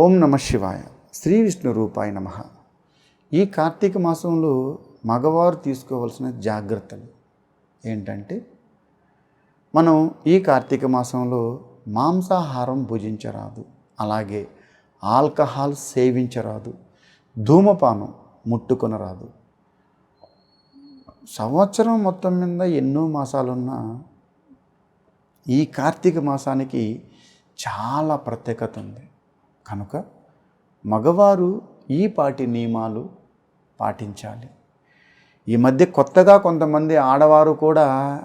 ఓం నమ శివాయ. శ్రీ విష్ణు రూపాయ నమ. ఈ కార్తీక మాసంలో మగవారు తీసుకోవాల్సిన జాగ్రత్తలు ఏంటంటే మనం ఈ కార్తీక మాసంలో మాంసాహారం భుజించరాదు అలాగే ఆల్కహాల్ సేవించరాదు ధూమపానం ముట్టుకొనరాదు. సంవత్సరం మొత్తం మీద ఎన్నో మాసాలున్నా ఈ కార్తీక మాసానికి చాలా ప్రత్యేకత ఉంది. కనుక మగవారు ఈ పాటి నియమాలు పాటించాలి. ఈ మధ్య కొత్తగా కొంతమంది ఆడవారు కూడా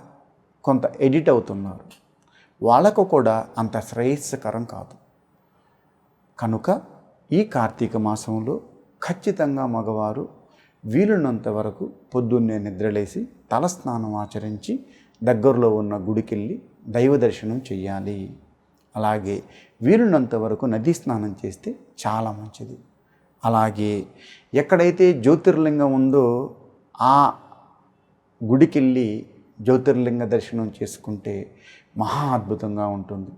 కొంత ఎడిట్ అవుతున్నారు. వాళ్ళకు కూడా అంత శ్రేయస్కరం కాదు. కనుక ఈ కార్తీక మాసంలో ఖచ్చితంగా మగవారు వీలున్నంత వరకు పొద్దున్నే నిద్రలేసి తలస్నానం ఆచరించి దగ్గరలో ఉన్న గుడికెళ్ళి దైవ దర్శనం చెయ్యాలి. అలాగే వీలున్నంత వరకు నదీ స్నానం చేస్తే చాలా మంచిది. అలాగే ఎక్కడైతే జ్యోతిర్లింగం ఉందో ఆ గుడికెళ్ళి జ్యోతిర్లింగ దర్శనం చేసుకుంటే మహా అద్భుతంగా ఉంటుంది.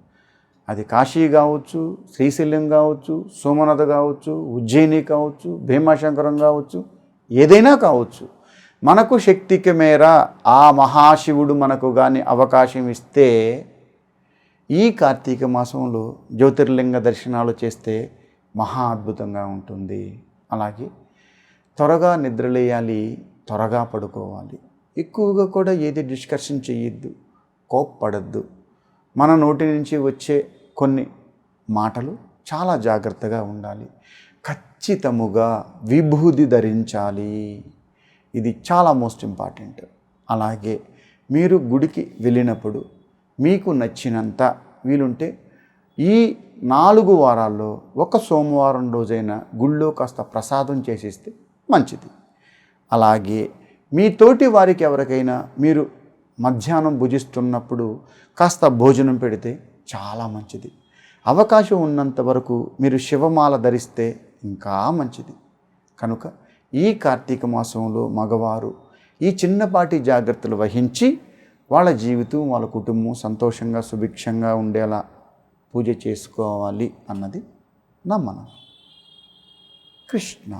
అది కాశీ కావచ్చు శ్రీశైలం కావచ్చు సోమనాథ కావచ్చు ఉజ్జయిని కావచ్చు భీమాశంకరం కావచ్చు ఏదైనా కావచ్చు. మనకు శక్తికి మేర ఆ మహాశివుడు మనకు కానీ అవకాశం ఇస్తే ఈ కార్తీక మాసంలో జ్యోతిర్లింగ దర్శనాలు చేస్తే మహా అద్భుతంగా ఉంటుంది. అలాగే త్వరగా నిద్రలేయాలి త్వరగా పడుకోవాలి. ఎక్కువగా కూడా ఏది డిస్కషన్ చేయొద్దు కోప్పడద్దు. మన నోటి నుంచి వచ్చే కొన్ని మాటలు చాలా జాగ్రత్తగా ఉండాలి. ఖచ్చితముగా విభూది ధరించాలి. ఇది చాలా మోస్ట్ ఇంపార్టెంట్. అలాగే మీరు గుడికి వెళ్ళినప్పుడు మీకు నచ్చినంత వీలుంటే ఈ నాలుగు వారాల్లో ఒక సోమవారం రోజైనా గుళ్ళో కాస్త ప్రసాదం చేసేస్తే మంచిది. అలాగే మీ తోటి వారికి ఎవరికైనా మీరు మధ్యాహ్నం భుజిస్తున్నప్పుడు కాస్త భోజనం పెడితే చాలా మంచిది. అవకాశం ఉన్నంత వరకు మీరు శివమాల ధరిస్తే ఇంకా మంచిది. కనుక ఈ కార్తీక మాసంలో మగవారు ఈ చిన్నపాటి జాగ్రత్తలు వహించి వాళ్ళ జీవితం వాళ్ళ కుటుంబం సంతోషంగా సుభిక్షంగా ఉండేలా పూజ చేసుకోవాలి అన్నది నా మనం కృష్ణ.